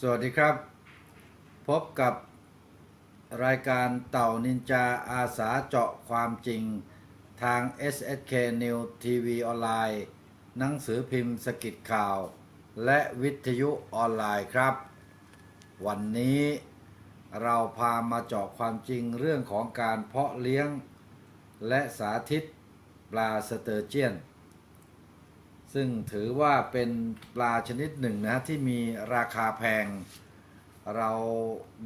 สวัสดีครับ พบกับรายการเต่านินจาอาสาเจาะความจริงทาง SSK News TV ออนไลน์ หนังสือพิมพ์สกิดข่าว และวิทยุออนไลน์ครับ วันนี้เราพามาเจาะความจริงเรื่องของการเพาะเลี้ยง และสาธิตปลาสเตอร์เจียน ซึ่งถือว่าเป็นปลาชนิดหนึ่งนะที่มีราคาแพง เรา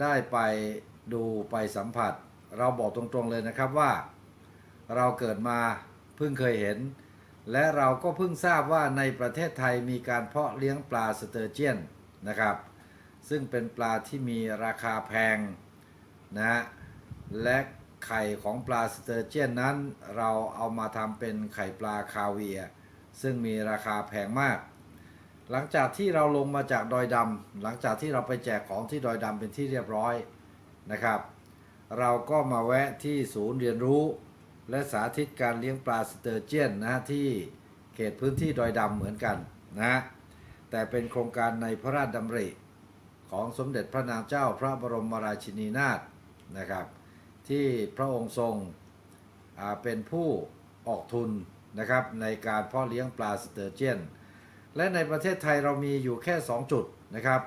ได้ไปดูไปสัมผัส เราบอกตรงๆเลยนะครับว่า เราเกิดมาเพิ่งเคยเห็น และเราก็เพิ่งทราบว่าในประเทศไทยมีการเพาะเลี้ยงปลาสเตอร์เจียนนะครับ ซึ่งเป็นปลาที่มีราคาแพงนะฮะและไข่ของปลาสเตอร์เจียนนั้น เราเอามาทำเป็นไข่ปลาคาเวียร์ ซึ่งมีราคาแพงมาก หลังจากที่เราลงมาจากดอยดำหลังจากที่เราไปแจกของที่ดอยดำเป็นที่เรียบร้อยนะครับ เราก็มาแวะที่ศูนย์เรียนรู้ และสาธิตการเลี้ยงปลาสเตอร์เจียนนะที่เขตพื้นที่ดอยดำเหมือนกันนะแต่เป็นโครงการในพระราชดำริ ของสมเด็จพระนางเจ้าพระบรมราชินีนาถนะครับ ที่พระองค์ทรงเป็นผู้ออกทุน นะครับในการเพาะเลี้ยงปลาสเตอร์เจียน และในประเทศไทยเรามีอยู่แค่ 2 จุดนะครับ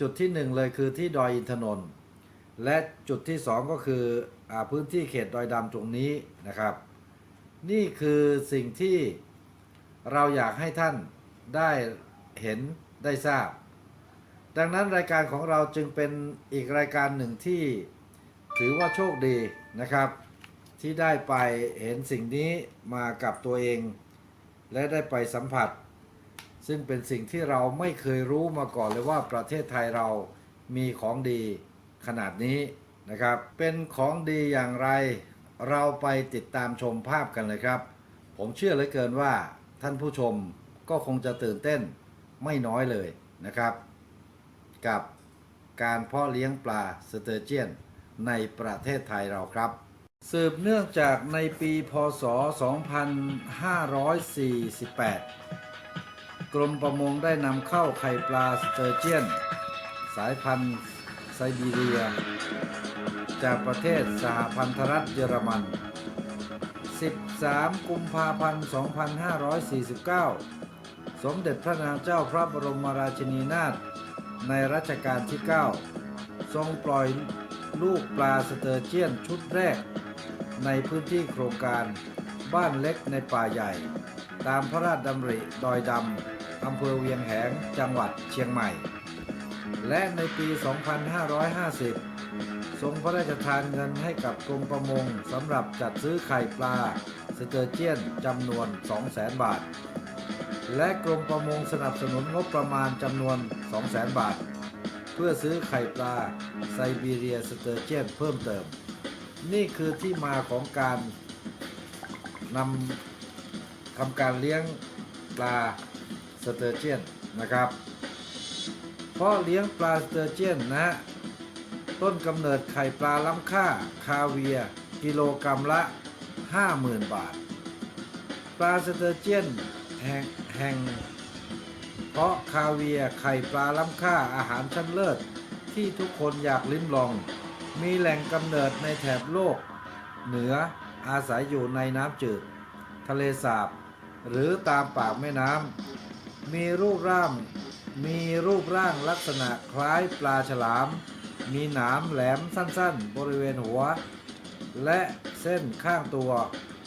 จุดที่ 1 เลยคือที่ดอยอินทนนท์และจุดที่ 2 ก็คืออพื้นที่เขตดอยดำตรงนี้นะครับ นี่คือสิ่งที่เราอยากให้ท่านได้เห็นได้ทราบ ดังนั้นรายการของเราจึงเป็นอีกรายการหนึ่งที่ถือว่าโชคดีนะครับ ที่ได้ไปเห็นสิ่งนี้มากับตัวเอง และได้ไปสัมผัส ซึ่งเป็นสิ่งที่เราไม่เคยรู้มาก่อนเลยว่าประเทศไทยเรามีของดีขนาดนี้นะครับ เป็นของดีอย่างไร เราไปติดตามชมภาพกันเลยครับ ผมเชื่อเหลือเกินว่าท่านผู้ชมก็คงจะตื่นเต้นไม่น้อยเลยนะครับ กับการเพาะเลี้ยงปลาสเตอร์เจียนในประเทศไทยเราครับ สืบเนื่องจากในปีพศ 2548 กรมประมงได้นำเข้าไข่ปลาสเตอร์เจียน สายพันธุ์ไซบีเรีย จากประเทศสหพันธรัฐเยอรมัน 13 กุมภาพันธ์ 2549 สมเด็จพระนางเจ้าพระบรมราชินีนาถในรัชกาลที่ 9 ทรงปล่อยลูกปลาสเตอร์เจียนชุดแรก ในพื้นที่โครงการบ้านเล็กในป่าใหญ่ ตามพระราชดำริดอยดำอำเภอเวียงแหงจังหวัดเชียงใหม่ และในปี 2550 ทรงพระราชทานเงินให้กับกรมประมงสำหรับจัดซื้อไข่ปลาสเตอร์เจียนจำนวน 200,000 บาท และกรมประมงสนับสนุนงบประมาณจำนวน 200,000 บาท เพื่อซื้อไข่ปลาไซบีเรียสเตอร์เจียนเพิ่มเติม นี่คือที่มาของการนำทำการเลี้ยงปลาสเตอร์เจียนนะครับ เพราะเลี้ยงปลาสเตอร์เจียนนะ ต้นกำเนิดไข่ปลาล้ำค่าคาเวียกิโลกรรัมละ 50,000 บาท ปลาสเตอร์เจียนแห่งแห่งเพราะคาเวียไข่ปลาล้ำค่าอาหารชั้นเลิศที่ทุกคนอยากลิ้มลอง มีแหล่งกำเนิดในแถบโลก เหนืออาศัยอยู่ในน้ำจืด ทะเลสาบ หรือตามปากแม่น้ำมีรูปร่างมีรูปร่างลักษณะคล้ายปลาฉลาม มีหนามแหลมสั้นๆ บริเวณหัว และเส้นข้างตัว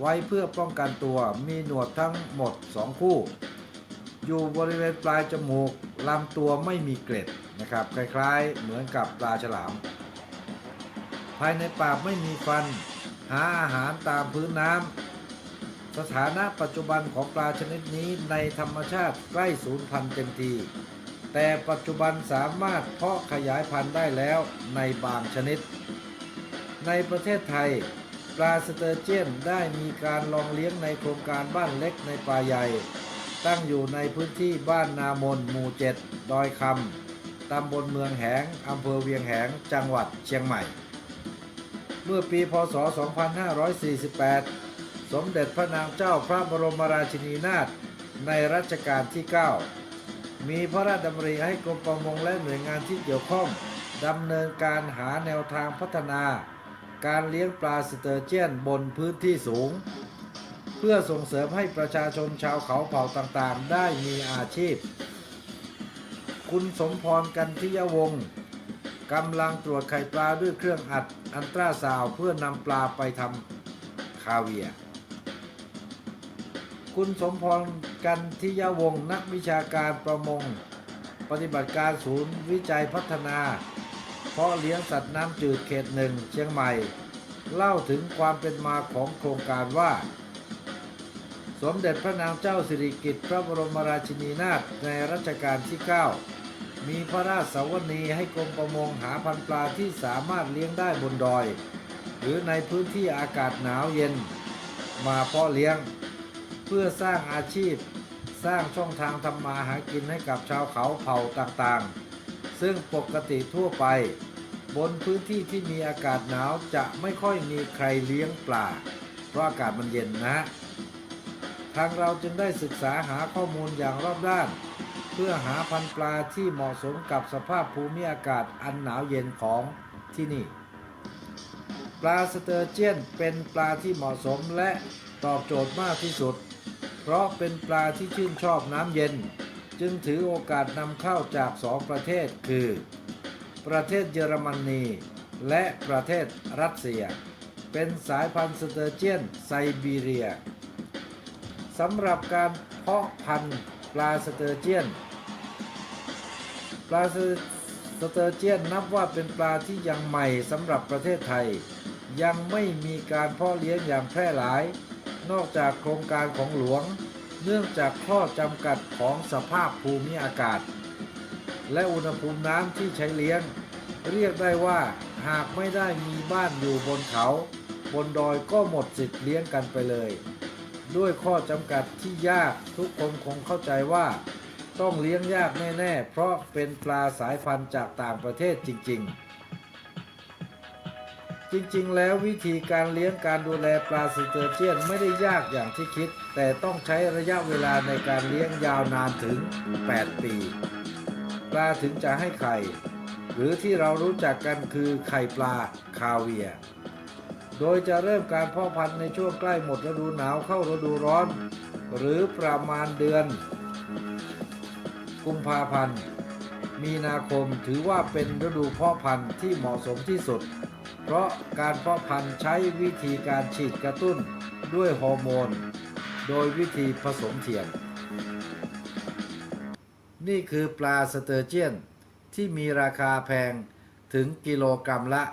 ไว้เพื่อป้องกันตัว มีหนวดทั้งหมดสองคู่ อยู่บริเวณปลายจมูกลำตัวไม่มีเกล็ดนะครับ คล้ายๆ เหมือนกับปลาฉลาม ภายในปากไม่มีฟัน หาอาหารตามพื้นน้ำ สถานะปัจจุบันของปลาชนิดนี้ในธรรมชาติใกล้สูญพันธุ์เต็มที แต่ปัจจุบันสามารถเพาะขยายพันธุ์ได้แล้วในบางชนิด ในประเทศไทย ปลาสเตอร์เจียนได้มีการลองเลี้ยงในโครงการบ้านเล็กในป่าใหญ่ ตั้งอยู่ในพื้นที่บ้านนามนหมู่เจ็ดดอยคำตำบลเมืองแหง อำเภอเวียงแหง จังหวัดเชียงใหม่ เมื่อปีพศ 2548 สมเด็จพระนางเจ้าพระบรมราชินีนาถในรัชกาลที่ 9 มีพระราชดำริให้กรมประมงและหน่วยงานที่เกี่ยวข้องดำเนินการหาแนวทางพัฒนา การเลี้ยงปลาสเตอร์เจียนบนพื้นที่สูง เพื่อส่งเสริมให้ประชาชนชาวเขาเผ่าต่างๆ ได้มีอาชีพ คุณสมพรกันทิยวงศ์ กำลังตรวจไข่ปลาด้วยเครื่องอัดอันตราซาวเพื่อนำปลาไปทำคาเวียคุณสมพรกันทิยวงศ์นักวิชาการประมง ปฏิบัติการศูนย์วิจัยพัฒนา เพาะเลี้ยงสัตว์น้ำจืดเขตหนึ่งเชียงใหม่ เล่าถึงความเป็นมาของโครงการว่า สมเด็จพระนางเจ้าสิริกิติ์พระบรมราชินีนาถในรัชกาลที่ 9 มีพระราชสวนีให้กรมประมงหาพันปลาที่สามารถเลี้ยงได้บนดอย หรือในพื้นที่อากาศหนาวเย็น มาเพาะเลี้ยง เพื่อสร้างอาชีพ สร้างช่องทางทำมาหากินให้กับชาวเขาเผ่าต่างๆ ซึ่งปกติทั่วไป บนพื้นที่ที่มีอากาศหนาวจะไม่ค่อยมีใครเลี้ยงปลาเพราะอากาศมันเย็นนะ ทางเราจึงได้ศึกษาหาข้อมูลอย่างรอบด้าน พื่อหาพันธุ์ปลาที่เหมาะสมกับสภาพภูมิอากาศอันหนาวเย็นของที่นี่ ปลาสเตอร์เจียนเป็นปลาที่เหมาะสมและตอบโจทย์มากที่สุด เพราะเป็นปลาที่ชื่นชอบน้ำเย็น จึงถือโอกาสนำเข้าจากสองประเทศคือ ประเทศเยอรมนี และประเทศรัสเซีย เป็นสายพันธุ์สเตอร์เจียนไซบีเรียสำหรับการเพาะพันธุ์ปลาสเตอร์เจียน ปลาสเตอร์เจียนนับว่าเป็นปลาที่ยังใหม่สำหรับประเทศไทย ยังไม่มีการเพาะเลี้ยงอย่างแพร่หลาย นอกจากโครงการของหลวง เนื่องจากข้อจำกัดของสภาพภูมิอากาศ และอุณหภูมิน้ำที่ใช้เลี้ยง เรียกได้ว่าหากไม่ได้มีบ้านอยู่บนเขา บนดอยก็หมดสิทธิ์เลี้ยงกันไปเลย ด้วยข้อจำกัดที่ยากทุกคนคงเข้าใจว่า ต้องเลี้ยงยากแน่ๆ เพราะเป็นปลาสายพันธุ์จากต่างประเทศจริง ๆ จริงๆ แล้ววิธีการเลี้ยงการดูแลปลาสเตอร์เจียนไม่ได้ยากอย่างที่คิด แต่ต้องใช้ระยะเวลาในการเลี้ยงยาวนานถึง 8 ปี ปลาถึงจะให้ไข่ หรือที่เรารู้จักกันคือไข่ปลาคาเวียโดยจะเริ่มการเพาะพันธุ์ในช่วงใกล้หมดฤดูหนาวเข้าฤดูร้อน หรือประมาณเดือน กุมภาพันธ์ มีนาคมถือว่าเป็นฤดูเพาะพันธุ์ที่เหมาะสมที่สุด เพราะการเพาะพันธุ์ใช้วิธีการฉีดกระตุ้นด้วยฮอร์โมน โดยวิธีผสมเทียม นี่คือปลาสเตอร์เจียนที่มีราคาแพงถึงกิโลกรัมละ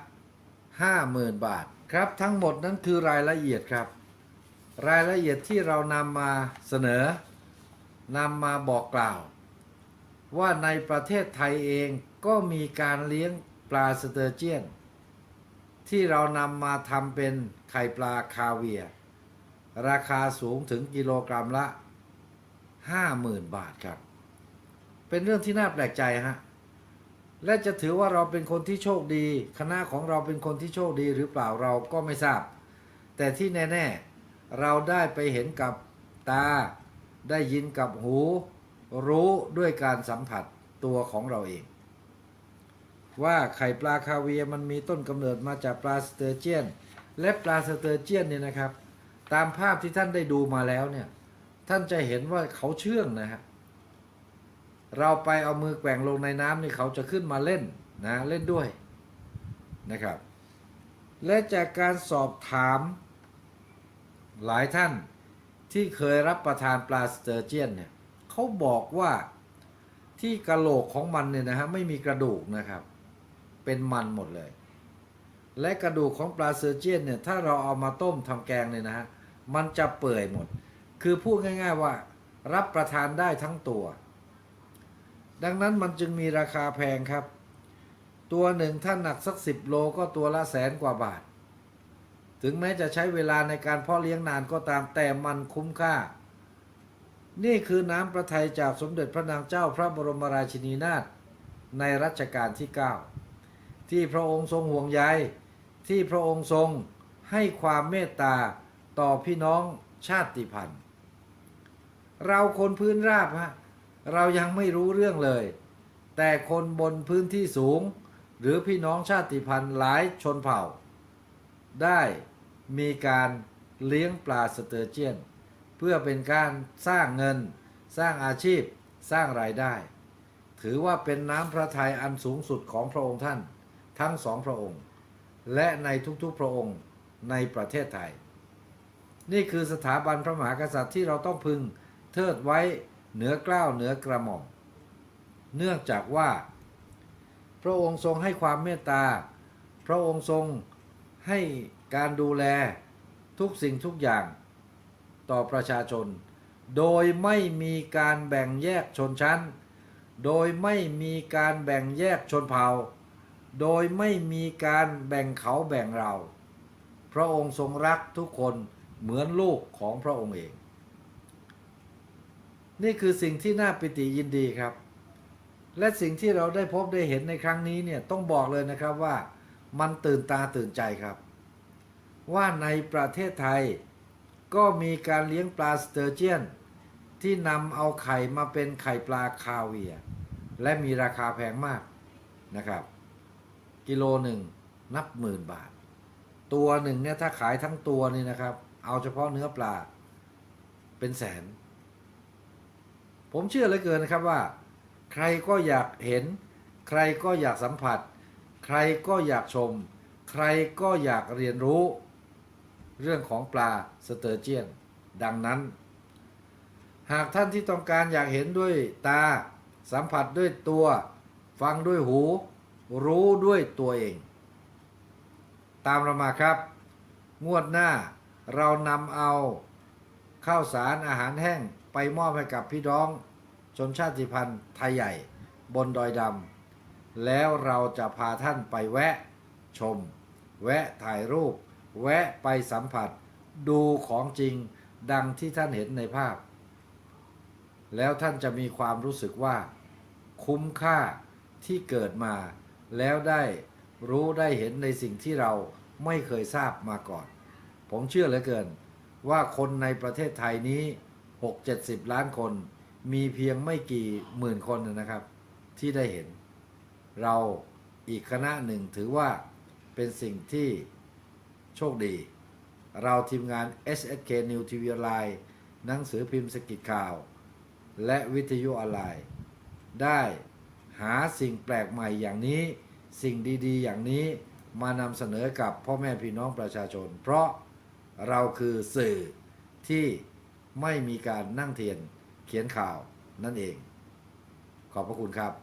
50,000 บาท ครับทั้งหมดนั้นคือรายละเอียดครับ รายละเอียดที่เรานำมาเสนอนำมาบอกกล่าว ว่าในประเทศไทยเองก็มีการเลี้ยงปลาสเตอร์เจียน ที่เรานำมาทำเป็นไข่ปลาคาเวีย ราคาสูงถึงกิโลกรัมละ 50,000 บาทครับ เป็นเรื่องที่น่าแปลกใจฮะ และจะถือว่าเราเป็นคนที่โชคดี คณะของเราเป็นคนที่โชคดีหรือเปล่าเราก็ไม่ทราบ แต่ที่แน่ ๆ เราได้ไปเห็นกับตา ได้ยินกับหู รู้ด้วยการสัมผัสตัวของเราเอง ว่าไข่ปลาคาเวียมันมีต้นกำเนิดมาจากปลาสเตอร์เจียน และปลาสเตอร์เจียนเนี่ยนะครับ ตามภาพที่ท่านได้ดูมาแล้วเนี่ยท่านจะเห็นว่าเขาเชื่องนะฮะเราไปเอามือแกว่งลงในน้ำนี่เขาจะขึ้นมาเล่นนะเล่นด้วยนะครับ และจากการสอบถามหลายท่านที่เคยรับประทานปลาสเตอร์เจียนเนี่ย เขาบอกว่าที่กระโหลกของมันเนี่ยนะฮะไม่มีกระดูกนะครับ เป็นมันหมดเลย และกระดูกของปลาเตอร์เจียนเนี่ยถ้าเราเอามาต้มทำแกงเนี่ยนะฮะมันจะเปื่อยหมด คือพูดง่าย ๆว่า รับประทานได้ทั้งตัว ดังนั้นมันจึงมีราคาแพงครับ ตัวหนึ่งถ้าหนักสักสิบโลก็ตัวละแสนกว่าบาท ถึงแม้จะใช้เวลาในการเพาะเลี้ยงนานก็ตามแต่มันคุ้มค่า นี่คือน้ำประทัยจากสมเด็จพระนางเจ้าพระบรมราชินีนาถในรัชกาลที่ 9 ที่พระองค์ทรงห่วงใยที่พระองค์ทรงให้ความเมตตาต่อพี่น้องชาติพันธุ์ เราคนพื้นราบฮะเรายังไม่รู้เรื่องเลย แต่คนบนพื้นที่สูง หรือพี่น้องชาติพันธุ์หลายชนเผ่า ได้มีการเลี้ยงปลาสเตอร์เจียน เพื่อเป็นการสร้างเงิน สร้างอาชีพ สร้างรายได้ ถือว่าเป็นน้ำพระทัยอันสูงสุดของพระองค์ท่าน ทั้งสองพระองค์ และในทุกๆพระองค์ในประเทศไทย นี่คือสถาบันพระมหากษัตริย์ที่เราต้องพึงเทิดไว้เหนือเกล้าวเหนือกระหม่อม เนื่องจากว่า พระองค์ทรงให้ความเมตตา พระองค์ทรงให้การดูแลทุกสิ่งทุกอย่าง ต่อประชาชน โดยไม่มีการแบ่งแยกชนชั้น โดยไม่มีการแบ่งแยกชนเผ่า โดยไม่มีการแบ่งเขาแบ่งเรา พระองค์ทรงรักทุกคนเหมือนลูกของพระองค์เอง นี่คือสิ่งที่น่าปิติยินดีครับ และสิ่งที่เราได้พบได้เห็นในครั้งนี้เนี่ยต้องบอกเลยนะครับว่ามันตื่นตาตื่นใจครับ ว่าในประเทศไทย ก็มีการเลี้ยงปลาสเตอร์เจียน ที่นำเอาไข่มาเป็นไข่ปลาคาเวีย และมีราคาแพงมากนะครับ กิโลหนึ่งนับหมื่นบาท ตัวหนึ่งเนี่ยถ้าขายทั้งตัวนี่นะครับ เอาเฉพาะเนื้อปลาเป็นแสน ผมเชื่อเหลือเกินนะครับว่า ใครก็อยากเห็น ใครก็อยากสัมผัส ใครก็อยากชม ใครก็อยากเรียนรู้ เรื่องของปลาสเตอร์เจียน ดังนั้น หากท่านที่ต้องการอยากเห็นด้วยตา สัมผัสด้วยตัว ฟังด้วยหู รู้ด้วยตัวเอง ตามเรามาครับ งวดหน้าเรานำเอาข้าวสารอาหารแห้งไปมอบให้กับพี่น้องชนชาติพันธุ์ไทยใหญ่บนดอยดำแล้วเราจะพาท่านไปแวะชม แวะถ่ายรูป แวะไปสัมผัสดูของจริงดังที่ท่านเห็นในภาพ แล้วท่านจะมีความรู้สึกว่า คุ้มค่าที่เกิดมา แล้วได้รู้ได้เห็นในสิ่งที่เราไม่เคยทราบมาก่อน ผมเชื่อเหลือเกิน ว่าคนในประเทศไทยนี้ 6-70 ล้านคน มีเพียงไม่กี่หมื่นคนนะครับ ที่ได้เห็น เราอีกคณะหนึ่งถือว่าเป็นสิ่งที่ โชคดี เราทีมงาน SSK New TV Online หนังสือพิมพ์สกิจข่าว และวิทยุออนไลน์ ได้หาสิ่งแปลกใหม่อย่างนี้ สิ่งดีๆ อย่างนี้มานำเสนอกับพ่อแม่พี่น้องประชาชน เพราะเราคือสื่อที่ไม่มีการนั่งเทียนเขียนข่าวนั่นเอง ขอบพระคุณครับ